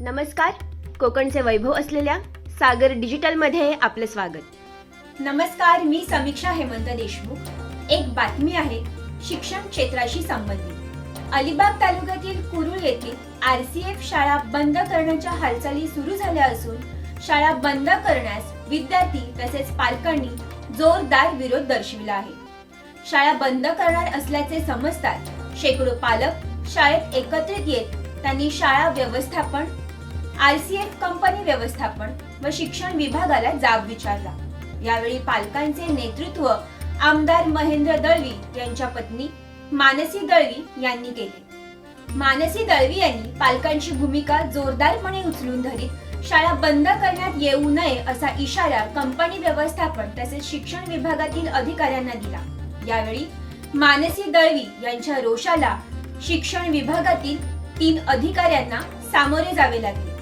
नमस्कार. कोकणचे वैभव असलेल्या सागर डिजिटलमध्ये आपलं स्वागत. नमस्कार मी समीक्षा हेमंत देशमुख. एक बातमी आहे शिक्षण क्षेत्राशी संबंधित. अलिबाग तालुक्यातील कुरुळ येथील आर सी एफ शाळा बंद करण्याच्या हालचाली सुरू झाल्या असून शाळा बंद करण्यास विद्यार्थी तसेच पालकांनी जोरदार विरोध दर्शविला आहे. शाळा बंद करणार असल्याचे समजतात शेकडो पालक शाळेत एकत्रित येत त्यांनी शाळा व्यवस्थापन आरसीएफ कंपनी व्यवस्थापन व शिक्षण विभागाला जाब विचारला. यावेळी पालकांचे नेतृत्व आमदार महेंद्र दळवी यांच्या पत्नी मानसी दळवी यांनी केले. मानसी दळवी यांनी पालकांची भूमिका जोरदारपणे उचलून धरीत शाळा बंद करण्यात येऊ नये असा इशारा कंपनी व्यवस्थापन तसेच शिक्षण विभागातील अधिकाऱ्यांना दिला. यावेळी मानसी दळवी यांच्या रोषाला शिक्षण विभागातील तीन अधिकाऱ्यांना सामोरे जावे लागले.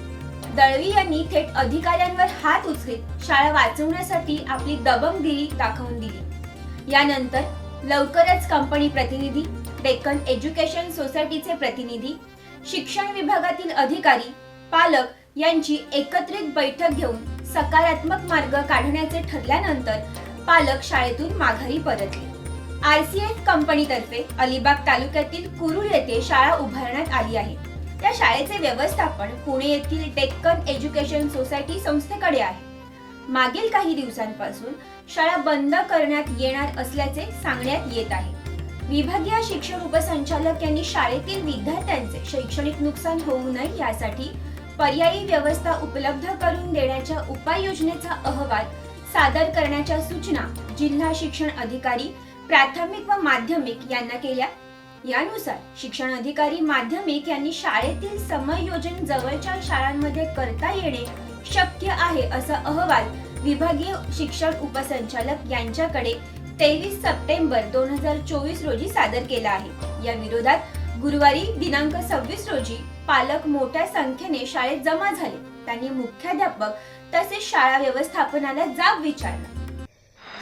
दळवी यांनी थेट अधिकाऱ्यांवर हात उचलीत शाळा वाचवण्यासाठी आपली दबंगगिरी दाखवून दिली. यानंतर लवकरच कंपनी प्रतिनिधी डेक्कन एज्युकेशन सोसायटीचे प्रतिनिधी शिक्षण विभागातील अधिकारी पालक यांची एकत्रित बैठक घेऊन सकारात्मक मार्ग काढण्याचे ठरल्यानंतर पालक शाळेतून माघारी परतले. आयसीएफ कंपनीतर्फे अलिबाग तालुक्यातील कुरुळ येथे शाळा उभारण्यात आली आहे. त्या शाळेचे व्यवस्थापन पुणे येथील डेक्कन एज्युकेशन सोसायटी संस्थेकडे आहे. मागील काही दिवसांपासून शाळा बंद करण्यात येणार असल्याचे सांगण्यात येत आहे. विभागीय शिक्षण उपसंचालक यांनी शाळेतील विद्यार्थ्यांचे शैक्षणिक नुकसान होऊ नये यासाठी पर्यायी व्यवस्था उपलब्ध करून देण्याच्या उपाययोजनेचा अहवाल सादर करण्याच्या सूचना जिल्हा शिक्षण अधिकारी प्राथमिक व माध्यमिक यांना केल्या. यानुसार शिक्षण अधिकारी माध्यमिक यांनी शाळेतील समयोजन जवळच्या शाळांमध्ये करता येणे शक्य आहे असा अहवाल विभागीय शिक्षण उपसंचालक यांच्याकडे तेवीस सप्टेंबर दोन हजार चोवीस रोजी सादर केला आहे. या विरोधात गुरुवारी दिनांक सव्वीस रोजी पालक मोठ्या संख्येने शाळेत जमा झाले. त्यांनी मुख्याध्यापक तसेच शाळा व्यवस्थापनाला जाब विचारला.